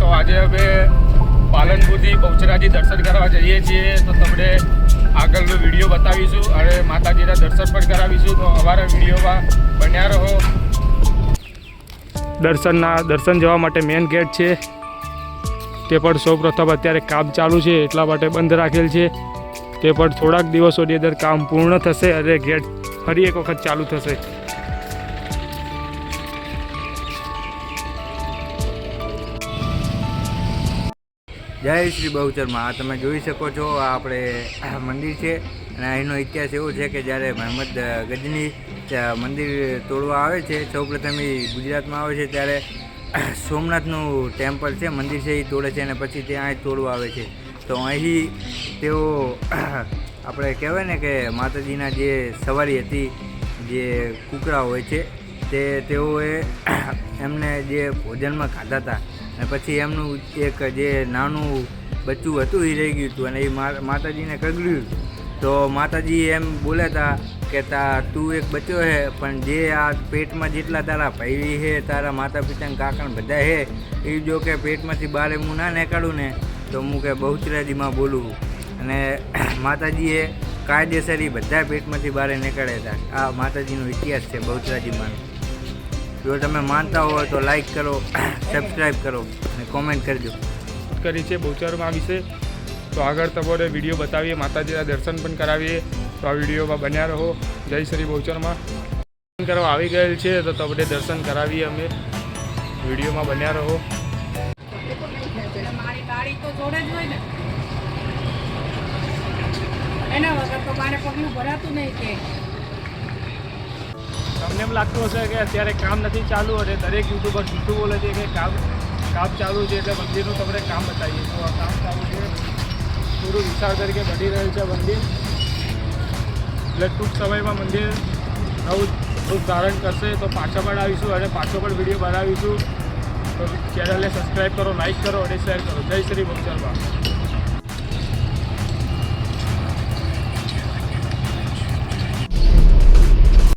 તો આજે અમે પાલનપુરથી બહુચરાજી દર્શન કરવા જઈએ છીએ. તો તમને આગળનો વીડિયો બતાવીશું અને માતાજીના દર્શન પણ કરાવીશું. તો અમારા વિડીયોમાં બન્યા રહો. દર્શનના, દર્શન જવા માટે મેઇન ગેટ છે. તે પણ સૌપ્રથમ અત્યારે કામ ચાલુ છે, એટલા માટે બંધ રાખેલ છે. તે પણ થોડાક દિવસોની અંદર કામ પૂર્ણ થશે અને ગેટ ફરી એક વખત ચાલુ થશે. જય શ્રી બહુચરમાં. તમે જોઈ શકો છો આપણે મંદિર છે. અને એનો ઇતિહાસ એવો છે કે જ્યારે મહમદ ગજની મંદિર તોડવા આવે છે, સૌપ્રથમ એ ગુજરાતમાં આવે છે, ત્યારે સોમનાથનું ટેમ્પલ છે, મંદિર છે, એ તોડે છે અને પછી ત્યાં તોડવા આવે છે. તો અહીં તેઓ આપણે કહેવાય ને કે માતાજીના જે સવારી હતી, જે કૂકરા હોય છે, તે તેઓએ એમને જે ભોજનમાં ખાધા હતા. અને પછી એમનું એક જે નાનું બચ્ચું હતું એ રહી ગયું હતું અને એ માતાજીને કગડ્યું તો માતાજી એમ બોલ્યા હતા કે તા, તું એક બચ્યો હે, પણ જે આ પેટમાં જેટલા તારા ભાઈ હે, તારા માતા પિતાના કાકણ બધા હે, એ જો કે પેટમાંથી બહાર હું ના નીકળું ને, તો હું કે બહુચરાજીમાં બોલું. અને માતાજીએ કાયદેસર એ બધા પેટમાંથી બહાર નીકળ્યા હતા. આ માતાજીનો ઇતિહાસ છે બહુચરાજીમાં જો તમે માનતા હોય તો લાઈક કરો સબસ્ક્રાઈબ કરો અને કોમેન્ટ કરજો. કરી છે બહુચરમાં વિશે તો આગળ તમારે વીડિયો બતાવીએ માતાજીના દર્શન પણ કરાવીએ. તો આ વિડીયોમાં બન્યા રહો. જય શ્રી બહુચરમાં. દર્શન કરવા આવી ગયેલ છે તો તમને દર્શન કરાવીએ અમે. વિડીયોમાં બન્યા રહો. એના વગર તો મારે પગલું ભરાતું નહીં કે. તમને એમ લાગતું હશે કે અત્યારે કામ નથી ચાલુ અને દરેક યુટ્યુબર જૂઠું બોલે છે કે કામ કામ ચાલુ છે એટલે મંદિરનું તમને કામ બતાવીએ. તો આ કામ ચાલુ છે. પૂરું વિશાળ તરીકે બની રહ્યું છે મંદિર. એટલે ટૂંક સમયમાં મંદિર નવું રૂપ ધારણ કરશે તો પાછા પણ આવીશું અને પાછો પણ વીડિયો બનાવીશું. તો ચેનલને સબસ્ક્રાઈબ કરો લાઈક કરો અને શેર કરો. જય શ્રી બહુચરમાં